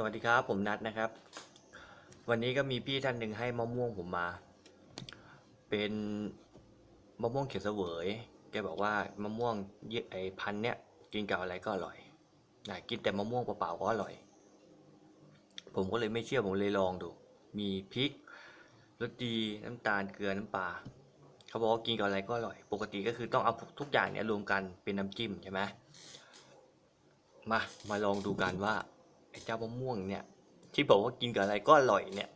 สวัสดีครับ ผมนัดนะครับ วันนี้ก็มีพี่ท่านหนึ่งให้มะม่วงผมมา เป็นมะม่วงเขียวเสวยแกบอกว่ามะม่วงเยไอพันธุ์เนี้ยกินกับอะไรก็อร่อยนะกินแต่มะม่วงเปล่าๆก็อร่อย ผมก็เลยไม่เชื่อผมเลยลองดู มีพริกรสดีน้ำตาลเกลือน้ำปลาเขาบอกว่ากินกับอะไรก็อร่อย ปกติก็คือต้องเอาทุกอย่างเนี้ยรวมกันเป็นน้ำจิ้มใช่ไหมมามาลองดูกันว่า ไอ้เจ้ามะม่วงเนี่ย ที่บอกว่ากินกับอะไรก็อร่อยเนี่ย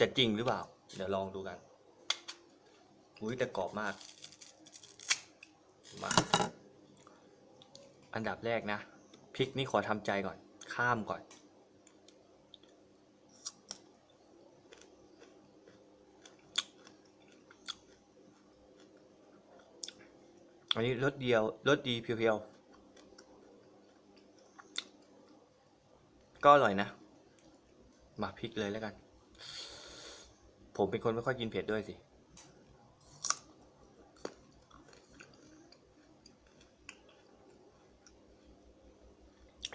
จะจริงหรือเปล่า เดี๋ยวลองดูกันอุ้ยแต่กรอบมาก มา อันดับแรกนะพริกนี่ขอทำใจก่อน ข้ามก่อน อันนี้รสเดียวรสดีเพียวๆ ก็อร่อยนะ มาพริกเลยแล้วกัน ผมเป็นคนไม่ค่อยกินเผ็ดด้วยสิ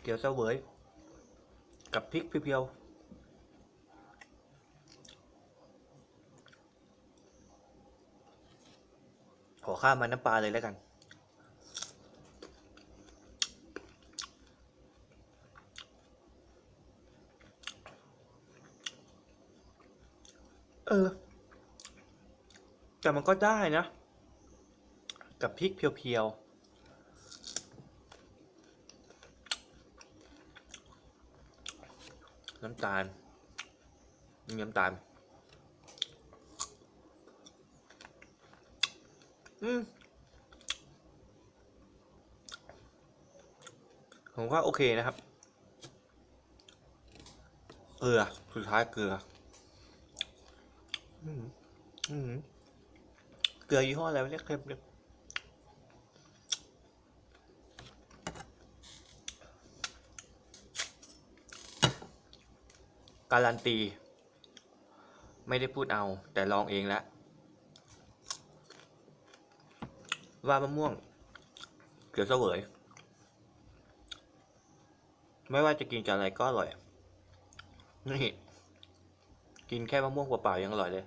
เดี๋ยวเสวยกับพริกเพียวๆขอข้ามมันน้ำปลาเลยแล้วกัน เออ แต่มันก็ได้นะ กับพริกเพียวๆน้ำตาลนี่น้ำตาล อืม ผมว่าโอเคนะครับ เกลือ สุดท้ายเกลือ อืมอืมเกลือยี่ห้ออะไรเนี่ยเค็มเนี่ยการันตี ไม่ได้พูดเอา แต่ลองเองแล้วว่ามะม่วงเขียวเสวย ไม่ว่าจะกินกับอะไรก็อร่อย นี่ กินแค่มะม่วงเปล่าๆยังอร่อยเลย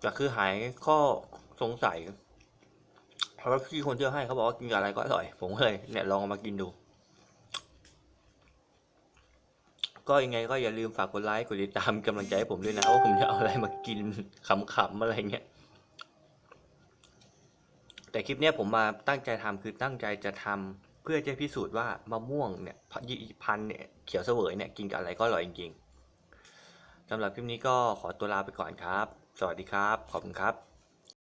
แต่คือหายข้อสงสัยเพราะว่าพี่คนที่ให้เขาบอกว่ากินกับอะไรก็อร่อย ผมเลยเนี่ยลองมากินดู ก็ยังไงก็อย่าลืมฝากกดไลค์กดติดตามกำลังใจให้ผมด้วยนะว่าผมจะเอาอะไรมากินขำๆอะไรเงี้ยแต่คลิปเนี้ยผมมาตั้งใจทำคือตั้งใจจะทำเพื่อจะพิสูจน์ว่ามะม่วงเนี่ยพันเนี่ยเขียวเสวยเนี่ยกินกับอะไรก็อร่อยจริงๆ สำหรับคลิปนี้ก็ขอตัวลาไปก่อนครับ สวัสดีครับ ขอบคุณครับ